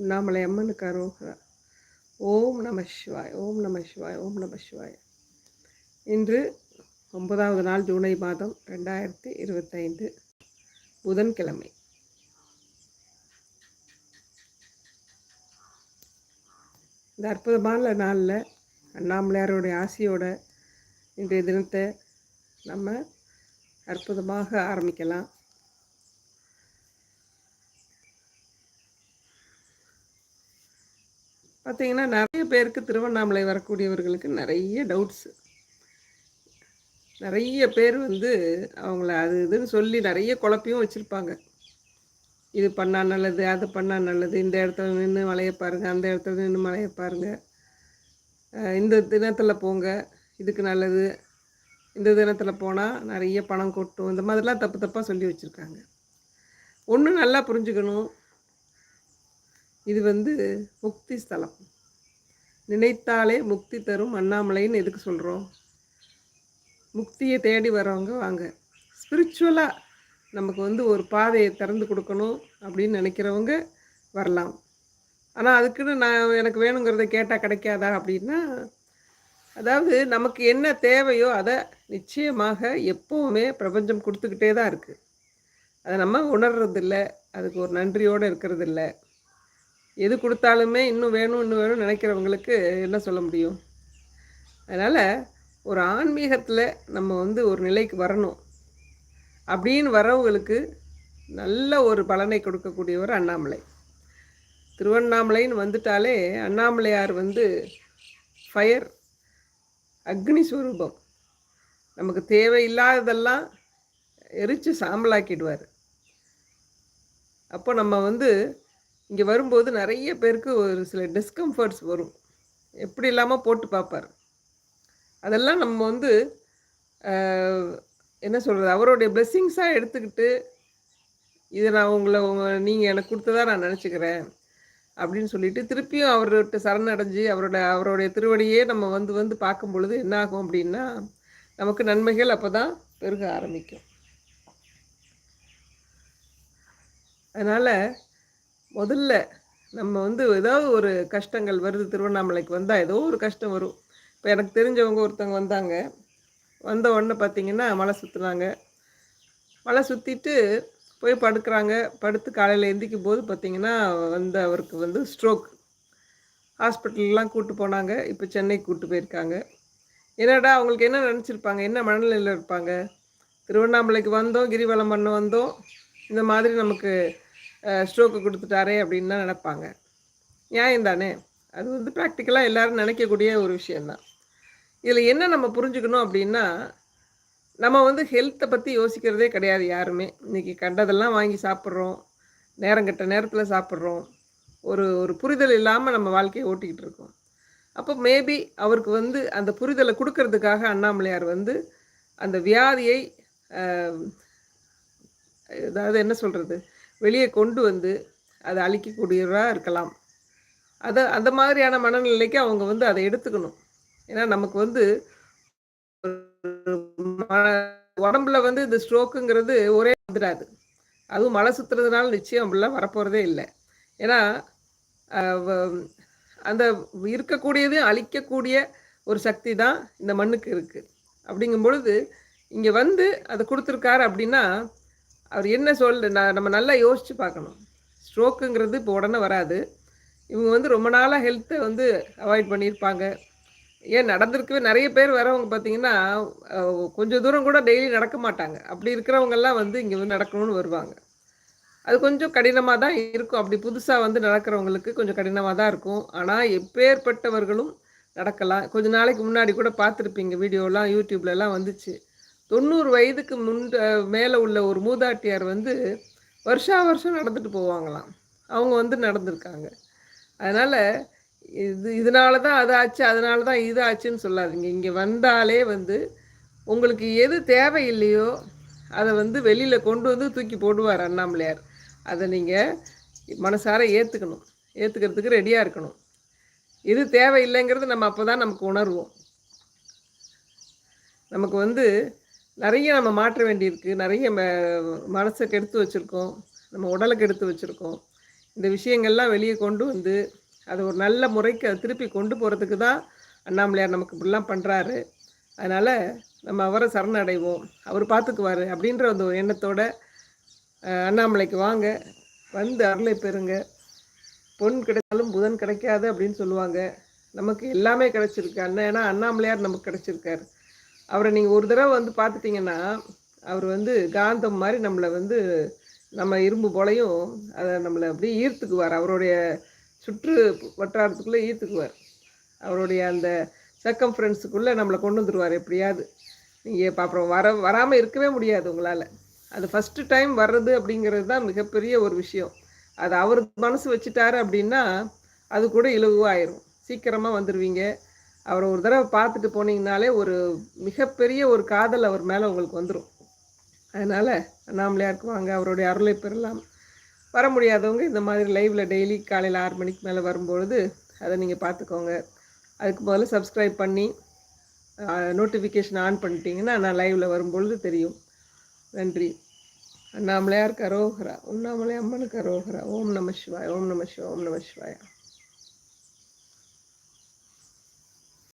உண்ணாமலை அம்மனுக்கு அரோகரா ஓம் நம சிவாய் ஓம் நம சிவாய் ஓம் நம சிவாய். இன்று ஒன்பதாவது நாள் ஜூலை மாதம் ரெண்டாயிரத்தி இருபத்தைந்து புதன்கிழமை. இந்த அற்புதமான நாளில் அண்ணாமலையாருடைய ஆசையோட இன்றைய தினத்தை நம்ம அற்புதமாக ஆரம்பிக்கலாம். பார்த்தீங்கன்னா நிறைய பேருக்கு திருவண்ணாமலை வரக்கூடியவர்களுக்கு நிறைய டவுட்ஸு நிறைய பேர் வந்து அவங்கள அது இதுன்னு சொல்லி நிறைய குழப்பையும் வச்சுருப்பாங்க. இது பண்ணால் நல்லது அது பண்ணால் நல்லது இந்த இடத்துல நின்று மலையை பாருங்கள் அந்த இடத்துல நின்று மலையை பாருங்கள் இந்த தினத்தில் போங்க இதுக்கு நல்லது. இந்த தினத்தில் போனால் நிறைய பணம் கொட்டும் இந்த மாதிரிலாம் தப்பு தப்பாக சொல்லி வச்சுருக்காங்க. ஒன்று நல்லா புரிஞ்சுக்கணும். இது வந்து முக்தி ஸ்தலம். நினைத்தாலே முக்தி தரும் அண்ணாமலைன்னு எதுக்கு சொல்கிறோம் முக்தியை தேடி வரவங்க வாங்க. ஸ்பிரிச்சுவலாக நமக்கு வந்து ஒரு பாதையை திறந்து கொடுக்கணும் அப்படின்னு நினைக்கிறவங்க வரலாம். ஆனால் அதுக்குன்னு நான் எனக்கு வேணுங்கிறத கேட்டால் கிடைக்காதா அப்படின்னா அதாவது நமக்கு என்ன தேவையோ அதை நிச்சயமாக எப்போவுமே பிரபஞ்சம் கொடுத்துக்கிட்டே தான் இருக்குது அதை நம்ம உணர்றதில்ல. அதுக்கு ஒரு நன்றியோடு இருக்கிறதில்ல. எது கொடுத்தாலுமே இன்னும் வேணும் இன்னும் வேணும் நினைக்கிறவங்களுக்கு என்ன சொல்ல முடியும்? அதனால் ஒரு ஆன்மீகத்தில் நம்ம வந்து ஒரு நிலைக்கு வரணும். அப்படின்னு வரவங்களுக்கு நல்ல ஒரு பலனை கொடுக்கக்கூடியவர் அண்ணாமலை. திருவண்ணாமலைன்னு வந்துட்டாலே அண்ணாமலையார் வந்து ஃபயர் அக்னி ஸ்வரூபம். நமக்கு தேவையில்லாததெல்லாம் எரித்து சாம்பலாக்கிடுவார். அப்போ நம்ம வந்து இங்கே வரும்போது நிறைய பேருக்கு ஒரு சில டிஸ்கம்ஃபர்ட்ஸ் வரும். எப்படி இல்லாமல் போட்டு பார்ப்பார். அதெல்லாம் நம்ம வந்து என்ன சொல்கிறது அவருடைய பிளெஸ்ஸிங்ஸாக எடுத்துக்கிட்டு இதை நான் உங்களை நீங்கள் எனக்கு கொடுத்ததா நான் நினச்சிக்கிறேன் அப்படின்னு சொல்லிட்டு திருப்பியும் அவர்கிட்ட சரணடைஞ்சு அவரோட அவருடைய திருவடியே நம்ம வந்து வந்து பார்க்கும் பொழுது என்ன ஆகும் அப்படின்னா நமக்கு நன்மைகள் அப்போ தான் பெருக ஆரம்பிக்கும். அதனால் முதல்ல நம்ம வந்து ஏதாவது ஒரு கஷ்டங்கள் வருது திருவண்ணாமலைக்கு வந்தால் ஏதோ ஒரு கஷ்டம் வரும். இப்போ எனக்கு தெரிஞ்சவங்க ஒருத்தவங்க வந்தாங்க. வந்த உடனே பார்த்தீங்கன்னா மலை சுற்றுனாங்க மலை சுற்றிட்டு போய் படுக்கிறாங்க. படுத்து காலையில் எந்திக்கும் போது பார்த்திங்கன்னா வந்து அவருக்கு வந்து ஸ்ட்ரோக் ஹாஸ்பிட்டல்லாம் கூப்பிட்டு போனாங்க. இப்போ சென்னைக்கு கூப்பிட்டு போயிருக்காங்க. என்னடா அவங்களுக்கு என்ன நினச்சிருப்பாங்க? என்ன மனநிலையில் இருப்பாங்க? திருவண்ணாமலைக்கு வந்தோம் கிரிவலம் பண்ண வந்தோம். இந்த மாதிரி நமக்கு ஸ்ட்ரோக்கு கொடுத்துட்டாரே அப்படின்னு தான் நினப்பாங்க. நியாயம் தானே அது வந்து ப்ராக்டிக்கலாக எல்லோரும் நினைக்கக்கூடிய ஒரு விஷயந்தான் இதில் என்ன நம்ம புரிஞ்சுக்கணும் அப்படின்னா நம்ம வந்து ஹெல்த்தை பற்றி யோசிக்கிறதே கிடையாது யாருமே. இன்றைக்கி கண்டதெல்லாம் வாங்கி சாப்பிட்றோம். நேரங்கட்ட நேரத்தில் சாப்பிட்றோம். ஒரு ஒரு புரிதல் இல்லாமல் நம்ம வாழ்க்கையை ஓட்டிக்கிட்டு இருக்கோம். அப்போ மேபி அவருக்கு வந்து அந்த புரிதலை கொடுக்கறதுக்காக அண்ணாமலையார் வந்து அந்த வியாதியை அதாவது என்ன சொல்கிறது வெளியே கொண்டு வந்து அதை அழிக்கக்கூடியவராக இருக்கலாம். அதை அந்த மாதிரியான மனநிலைக்கு அவங்க வந்து அதை எடுத்துக்கணும். ஏன்னா நமக்கு வந்து உடம்புல வந்து இந்த ஸ்ட்ரோக்குங்கிறது ஒரே வந்துடாது. அதுவும் மழை சுற்றுறதுனால நிச்சயம் அப்படிலாம் வரப்போகிறதே இல்லை. ஏன்னா அந்த இருக்கக்கூடியது அழிக்கக்கூடிய ஒரு சக்தி தான் இந்த மண்ணுக்கு இருக்குது அப்படிங்கும் பொழுது இங்கே வந்து அதை கொடுத்துருக்காரு அப்படின்னா அவர் என்ன சொல் நம்ம நல்லா யோசித்து பார்க்கணும். ஸ்ட்ரோக்குங்கிறது இப்போ உடனே வராது. இவங்க வந்து ரொம்ப நாளாக ஹெல்த்தை வந்து அவாய்ட் பண்ணியிருப்பாங்க. ஏன் நடந்திருக்கவே நிறைய பேர் வரவங்க பார்த்தீங்கன்னா கொஞ்சம் தூரம் கூட டெய்லி நடக்க மாட்டாங்க. அப்படி இருக்கிறவங்கெல்லாம் வந்து இங்கே வந்து நடக்கணும்னு வருவாங்க. அது கொஞ்சம் கடினமாக தான் இருக்கும். அப்படி புதுசாக வந்து நடக்கிறவங்களுக்கு கொஞ்சம் கடினமாக தான் இருக்கும். ஆனால் எப்பேற்பட்டவர்களும் நடக்கலாம். கொஞ்ச நாளைக்கு முன்னாடி கூட பார்த்துருப்பீங்க வீடியோலாம் யூடியூப்லலாம் வந்துச்சு. தொண்ணூறு வயதுக்கு முன் மேலே உள்ள ஒரு மூதாட்டியார் வந்து வருஷா வருஷம் நடந்துட்டு போவாங்களாம். அவங்க வந்து நடந்திருக்காங்க. அதனால் இது இதனால தான் அது ஆச்சு அதனால தான் இது ஆச்சுன்னு சொல்லாதீங்க. இங்கே வந்தாலே வந்து உங்களுக்கு எது தேவையில்லையோ அதை வந்து வெளியில் கொண்டு வந்து தூக்கி போடுவார் அண்ணாமலையார். அதை நீங்கள் மனசார ஏற்றுக்கணும் ஏற்றுக்கிறதுக்கு ரெடியாக இருக்கணும். இது தேவையில்லைங்கிறது நம்ம அப்போ தான் நமக்கு உணர்வோம். நமக்கு வந்து நிறைய நம்ம மாற்ற வேண்டியிருக்கு. நிறைய ம மனசை கெடுத்து வச்சுருக்கோம். நம்ம உடலை கெடுத்து வச்சுருக்கோம். இந்த விஷயங்கள்லாம் வெளியே கொண்டு வந்து அது ஒரு நல்ல முறைக்கு அதை திருப்பி கொண்டு போகிறதுக்கு தான் அண்ணாமலையார் நமக்கு இப்படிலாம் பண்ணுறாரு அதனால் நம்ம அவரை சரணடைவோம். அவர் பார்த்துக்குவார் அப்படின்ற அந்த ஒரு எண்ணத்தோட அண்ணாமலைக்கு வாங்க. வந்து அருளை பெறுங்க. பொன் கிடைத்தாலும் புதன் கிடைக்காது அப்படின்னு சொல்லுவாங்க. நமக்கு எல்லாமே கிடைச்சிருக்கு அண்ணன் ஏன்னா அண்ணாமலையார் நமக்கு கிடைச்சிருக்காரு. அவரை நீங்கள் ஒரு தடவை வந்து பார்த்துட்டிங்கன்னா அவர் வந்து காந்தம் மாதிரி நம்மளை வந்து நம்ம இரும்பு போலையும் அதை நம்மளை அப்படியே ஈர்த்துக்குவார். அவருடைய சுற்று வட்டாரத்துக்குள்ளே ஈர்த்துக்குவார். அவருடைய அந்த சர்க்கம்ஃபரன்ஸுக்குள்ளே நம்மளை கொண்டு வந்துடுவார் எப்படியாவது. நீங்கள் இப்போ அப்புறம் வர வராமல் இருக்கவே முடியாது உங்களால். அது ஃபஸ்ட்டு டைம் வர்றது அப்படிங்கிறது தான் மிகப்பெரிய ஒரு விஷயம். அது அவர் மனசு வச்சுட்டாரு அப்படின்னா அது கூட இலகுவாயிரும். சீக்கிரமாக வந்துடுவீங்க அவரை ஒரு தடவை பார்த்துட்டு போனீங்கனாலே ஒரு மிகப்பெரிய ஒரு காதல் அவர் மேலே உங்களுக்கு வந்துடும் அதனால் அண்ணாமலையாருக்கு வாங்க அவருடைய அருளை பெறலாம். வர முடியாதவங்க இந்த மாதிரி லைவில் டெய்லி காலையில் ஆறு மணிக்கு மேலே வரும்பொழுது அதை நீங்கள் பார்த்துக்கோங்க. அதுக்கு முதல்ல சப்ஸ்கிரைப் பண்ணி நோட்டிஃபிகேஷன் ஆன் பண்ணிட்டீங்கன்னா நான் லைவில் வரும்பொழுது தெரியும். நன்றி. அண்ணாமலையார் கரோகரா உண்ணாமலை அம்மனுக்கு கரோகரா. ஓம் நம சிவாய் ஓம் நம சிவாய் ஓம் நம சிவாயா.